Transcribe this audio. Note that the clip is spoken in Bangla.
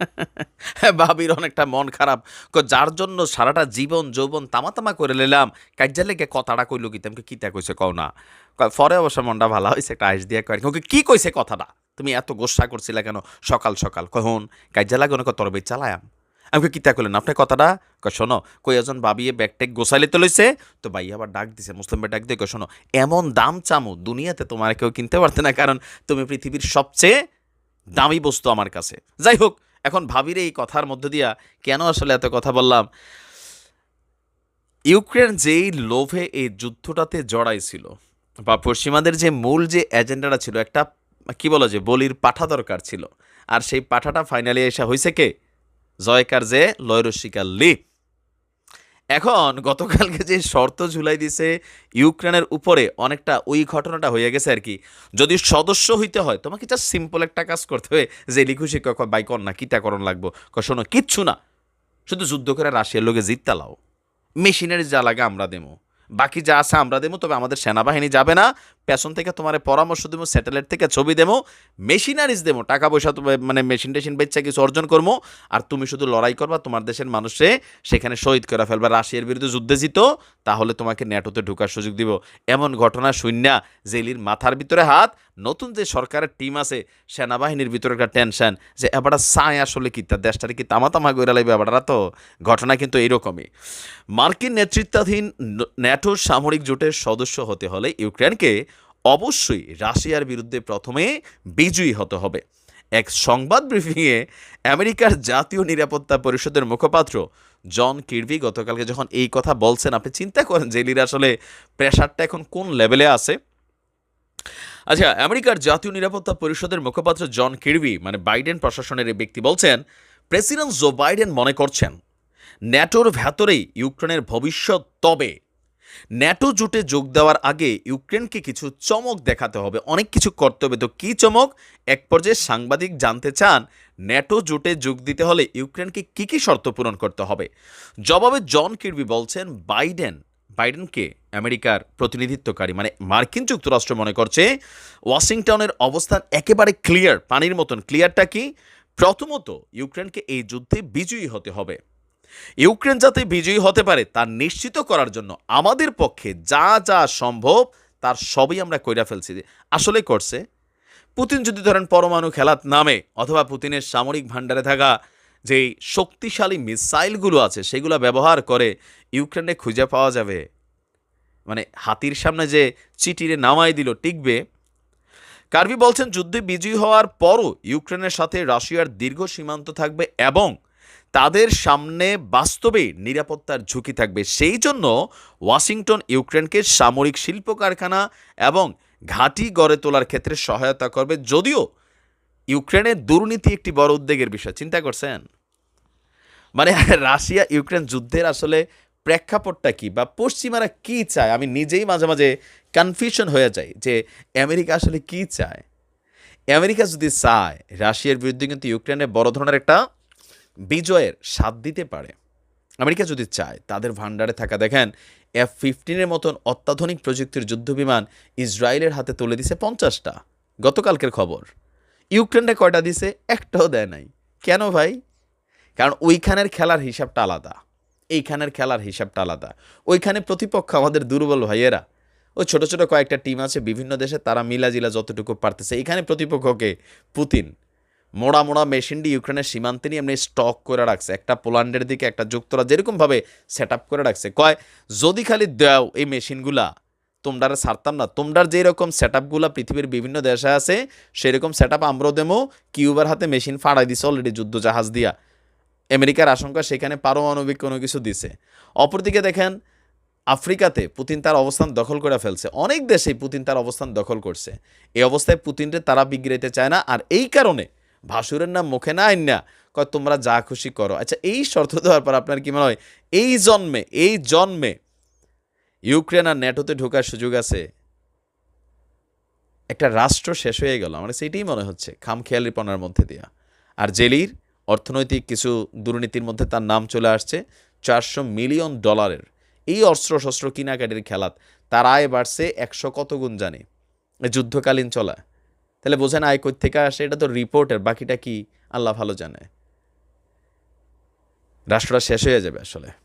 ভাবির অনেকটা মন খারাপ। ক যার জন্য সারাটা জীবন যৌবন তামা তামা করে নিলাম। কাজ্যা লেগে কথাটা কইলো কি? তুমি কিতা কইছে কও না। পরে অবশ্য মনটা ভালো হয়েছে একটা আইস দিয়ে কয়। ওকে কি কইছে কথাটা? তুমি এত গোসা করছিলে কেন? সকাল সকাল। কয় হন কাজ্যা লাগে অনেক তরবে চালায়াম। আমি কই, কিতা করলেন আপনার কথাটা? কয় শোনো কই এজন বাবিয়ে ব্যাগ ট্যাগ গোসাইলে তো লইছে তো ভাই আবার ডাক দিছে মুসলিম ভাই ডাক দিয়ে কয় শোনো এমন দাম চামু দুনিয়াতে তোমার কেউ কিনতে পারতে না কারণ তুমি পৃথিবীর সবচেয়ে দামি বস্তু আমার কাছে। যাই হোক এখন ভাবির এই কথার মধ্য দিয়া কেন আসলে এত কথা বললাম? ইউক্রেন যেই লোভে এই যুদ্ধটাতে জড়াইছিল বা পশ্চিমাদের যে মূল যে এজেন্ডাটা ছিল, একটা কি বলো যে বলির পাঠা দরকার ছিল, আর সেই পাঠাটা ফাইনালি এসে হয়েছে কে? জয়কার যে লয়রসিকা লি। এখন গতকালকে যে শর্ত ঝুলাই দিছে ইউক্রেনের উপরে অনেকটা ওই ঘটনাটা হয়ে গেছে আর কি। যদি সদস্য হইতে হয়, তোমাকে জাস্ট সিম্পল একটা কাজ করতে হবে যে কয় বাই কর না কিতা করণ লাগবো শোনো, কিচ্ছু না। শুধু যুদ্ধ করে রাশিয়ার লোকে জিততা লাও মেশিনের যা লাগে আমরা দেবো বাকি যা আছে আমরা দেবো তবে আমাদের সেনাবাহিনী যাবে না পেছন থেকে তোমার পরামর্শ দেবো স্যাটেলাইট থেকে ছবি দেবো মেশিনারিজ দেবো, টাকা পয়সা মানে মেশিন টেশিন বেচা কিছু অর্জন করব, আর তুমি শুধু লড়াই করবা, তোমার দেশের মানুষে সেখানে শহীদ করে ফেলবা। রাশিয়ার বিরুদ্ধে যুদ্ধে জিত, তাহলে তোমাকে ন্যাটোতে ঢোকার সুযোগ দিব। এমন ঘটনা শূন্য জেলির মাথার ভিতরে হাত, নতুন যে সরকারের টিম আছে, সেনাবাহিনীর ভিতরে একটা টেনশন যে এবারটা সায় আসলে কি তার দেশটারে কি তামা তামা করে লাগবে এবারটা তো? ঘটনা কিন্তু এইরকমই। মার্কিন নেতৃত্বাধীন ন- ন্যাটো সামরিক জোটের সদস্য হতে হলে ইউক্রেনকে অবশ্যই রাশিয়ার বিরুদ্ধে প্রথমে বিজয়ী হতে হবে। এক সংবাদ ব্রিফিংয়ে আমেরিকার জাতীয় নিরাপত্তা পরিষদের মুখপাত্র জন কিরবি গতকালকে যখন এই কথা বলছেন, আপনি চিন্তা করেন যে এলির আসলে প্রেশারটা এখন কোন লেভেলে আছে? আচ্ছা আমেরিকার জাতীয় নিরাপত্তা পরিষদের মুখপাত্র জন কিরবি মানে বাইডেন প্রশাসনের এই ব্যক্তি বলছেন, প্রেসিডেন্ট জো বাইডেন মনে করছেন, ন্যাটোর ভেতরেই ইউক্রেনের ভবিষ্যৎ তবে ন্যাটো জোটে যোগ দেওয়ার আগে ইউক্রেনকে কিছু চমক দেখাতে হবে। অনেক কিছু করতে হবে তো কী চমক? এক পর্যায়ে সাংবাদিক জানতে চান, ন্যাটো জোটে যোগ দিতে হলে ইউক্রেনকে কী কী শর্ত পূরণ করতে হবে? জবাবে জন কিরবি বলছেন, বাইডেন, বাইডেনকে আমেরিকার প্রতিনিধিত্বকারী মানে মার্কিন যুক্তরাষ্ট্র মনে করছে, ওয়াশিংটনের অবস্থান একেবারে ক্লিয়ার পানির মতন। ক্লিয়ারটা কি? প্রথমত, ইউক্রেনকে এই যুদ্ধে বিজয়ী হতে হবে। ইউক্রেন যাতে বিজয়ী হতে পারে, তা নিশ্চিত করার জন্য আমাদের পক্ষে যা যা সম্ভব, তার সবই আমরা কইরা ফেলছি। আসলে করছে। পুতিন যদি ধরেন পরমাণু খেলাত নামে, অথবা পুতিনের সামরিক ভাণ্ডারে থাকা যেই শক্তিশালী মিসাইলগুলো আছে, সেগুলো ব্যবহার করে ইউক্রেনে খুঁজে পাওয়া যাবে। মানে হাতির সামনে যে চিঠিরে নামাই দিল, টিকবে। কার্বি বলছেন, যুদ্ধে বিজয়ী হওয়ার পরও ইউক্রেনের সাথে রাশিয়ার দীর্ঘ সীমান্ত থাকবে এবং তাদের সামনে বাস্তবে নিরাপত্তার ঝুঁকি থাকবে। সেই জন্য ওয়াশিংটন ইউক্রেনকে সামরিক শিল্প কারখানা এবং ঘাঁটি গড়ে তোলার ক্ষেত্রে সহায়তা করবে। যদিও ইউক্রেনের দুর্নীতি একটি বড় উদ্বেগের বিষয়। চিন্তা করছেন? মানে রাশিয়া ইউক্রেন যুদ্ধের আসলে প্রেক্ষাপটটা কি বা পশ্চিমারা কি চায়? আমি নিজেই মাঝে মাঝে কনফিউশন হয়ে যাই যে আমেরিকা আসলে কি চায়? আমেরিকা যদি চায়, রাশিয়ার বিরুদ্ধে কিন্তু ইউক্রেনে বড় ধরনের একটা বিজয়ের স্বাদ দিতে পারে। আমেরিকা যদি চায়, তাদের ভান্ডারে থাকা, দেখেন, এফ ফিফটিনের মতন অত্যাধুনিক প্রযুক্তির যুদ্ধবিমান ইসরায়েলের হাতে তুলে দিছে পঞ্চাশটা। গতকালকের খবর, ইউক্রেনটা কয়টা দিছে? একটাও দেয় নাই। কেন ভাই? কারণ ওইখানের খেলার হিসাবটা আলাদা। এইখানের খেলার হিসাবটা আলাদা। ওইখানে প্রতিপক্ষ আমাদের দুর্বল ভাইয়েরা। ওই ছোট ছোট কয়েকটা টিম আছে, বিভিন্ন দেশে তারা মিলাজিলা যতটুকু পারতেছে। এখানে প্রতিপক্ষকে পুতিন। মোড়া মোড়া মেশিনটি ইউক্রেনের সীমান্তে নিয়ে এমনি স্টক করে রাখছে। একটা পোল্যান্ডের দিকে একটা যুক্তরাজ্য যেরকমভাবে সেট আপ করে রাখছে। কয়, যদি খালি দাও এই মেশিনগুলা তোমরারে ছাড়তাম না। তোমরার যেই রকম সেট আপগুলো পৃথিবীর বিভিন্ন দেশে আছে, সেরকম সেট আপ আমরাও দেবো কিউবার হাতে মেশিন ফাড়াই দিছে অলরেডি যুদ্ধ জাহাজ দিয়া। আমেরিকার আশঙ্কা সেখানে পারমাণবিক কোনো কিছু দিছে। অপরদিকে দেখেন, আফ্রিকাতে পুতিন তার অবস্থান দখল করে ফেলছে। অনেক দেশেই পুতিন তার অবস্থান দখল করছে। এই অবস্থায় পুতিনরে তারা বিগড়াইতে চায় না। আর এই কারণে ভাসুরের নাম মুখে না আইন না। কয়, তোমরা যা খুশি করো। আচ্ছা এই শর্ত দেওয়ার পর আপনার কি মনে হয়, এই জন্মে এই জন্মে ইউক্রেন আর ন্যাটোতে ঢোকার সুযোগ আছে? একটা রাষ্ট্র শেষ হয়ে গেল, আমার সেইটাই মনে হচ্ছে, খামখেয়ালিপনার মধ্যে দিয়া। আর জেলির অর্থনৈতিক কিছু দুর্নীতির মধ্যে তার নাম চলে আসছে, চারশো মিলিয়ন ডলারের। এই অস্ত্র শস্ত্র কিনাকাটির খেলাত তার আয় বাড়ছে একশো কত গুণ জানে। যুদ্ধকালীন চলা। তাহলে বোঝেন আয় কোথ থেকে আসে, এটা তো রিপোর্টের বাকিটা কি? আল্লাহ ভালো জানে। রাষ্ট্রটা শেষ হয়ে যাবে আসলে।